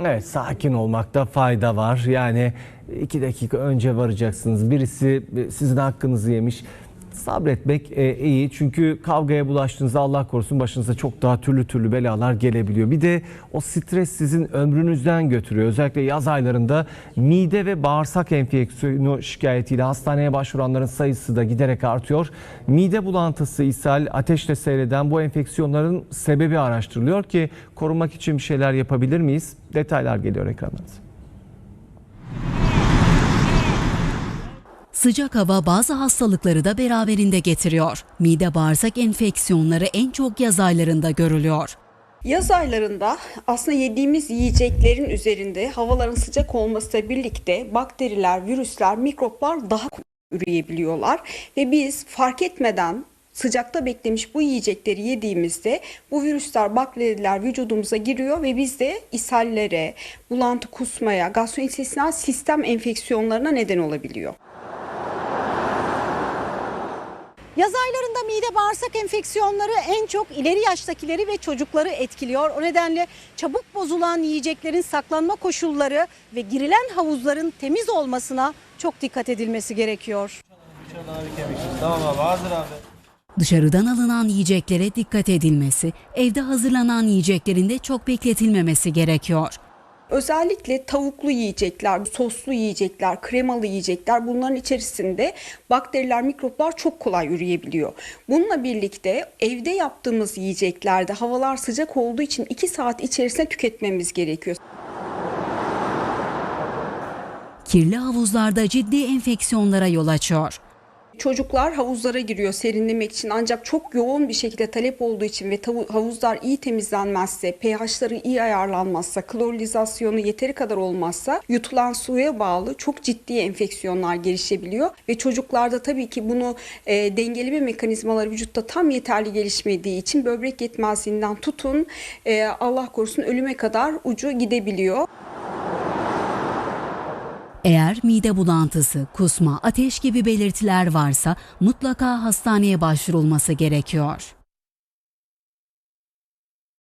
Evet sakin olmakta fayda var. Yani iki dakika önce varacaksınız. Birisi e, sizin hakkınızı yemiş. Sabretmek e, iyi çünkü kavgaya bulaştığınızda Allah korusun başınıza çok daha türlü türlü belalar gelebiliyor. Bir de o stres sizin ömrünüzden götürüyor. Özellikle yaz aylarında mide ve bağırsak enfeksiyonu şikayetiyle hastaneye başvuranların sayısı da giderek artıyor. Mide bulantısı, ishal, ateşle seyreden bu enfeksiyonların sebebi araştırılıyor ki korunmak için bir şeyler yapabilir miyiz? Detaylar geliyor ekranlarınıza. Sıcak hava bazı hastalıkları da beraberinde getiriyor. Mide bağırsak enfeksiyonları en çok yaz aylarında görülüyor. Yaz aylarında aslında yediğimiz yiyeceklerin üzerinde havaların sıcak olmasıyla birlikte bakteriler, virüsler, mikroplar daha üreyebiliyorlar ve biz fark etmeden sıcakta beklemiş bu yiyecekleri yediğimizde bu virüsler, bakteriler vücudumuza giriyor ve bizde ishallere, bulantı kusmaya, gastrointestinal sistem enfeksiyonlarına neden olabiliyor. Yaz aylarında mide bağırsak enfeksiyonları en çok ileri yaştakileri ve çocukları etkiliyor. O nedenle çabuk bozulan yiyeceklerin saklanma koşulları ve girilen havuzların temiz olmasına çok dikkat edilmesi gerekiyor. Tamam abi hazır abi. Dışarıdan alınan yiyeceklere dikkat edilmesi, evde hazırlanan yiyeceklerin de çok bekletilmemesi gerekiyor. Özellikle tavuklu yiyecekler, soslu yiyecekler, kremalı yiyecekler bunların içerisinde bakteriler, mikroplar çok kolay üreyebiliyor. Bununla birlikte evde yaptığımız yiyeceklerde havalar sıcak olduğu için 2 saat içerisinde tüketmemiz gerekiyor. Kirli havuzlarda ciddi enfeksiyonlara yol açıyor. Çocuklar havuzlara giriyor serinlemek için ancak çok yoğun bir şekilde talep olduğu için ve havuzlar iyi temizlenmezse, pH'ları iyi ayarlanmazsa, klorilizasyonu yeteri kadar olmazsa yutulan suya bağlı çok ciddi enfeksiyonlar gelişebiliyor ve çocuklarda tabii ki bunu e, dengeleme mekanizmaları vücutta tam yeterli gelişmediği için böbrek yetmezliğinden tutun e, Allah korusun ölüme kadar ucu gidebiliyor. Eğer mide bulantısı, kusma, ateş gibi belirtiler varsa mutlaka hastaneye başvurulması gerekiyor.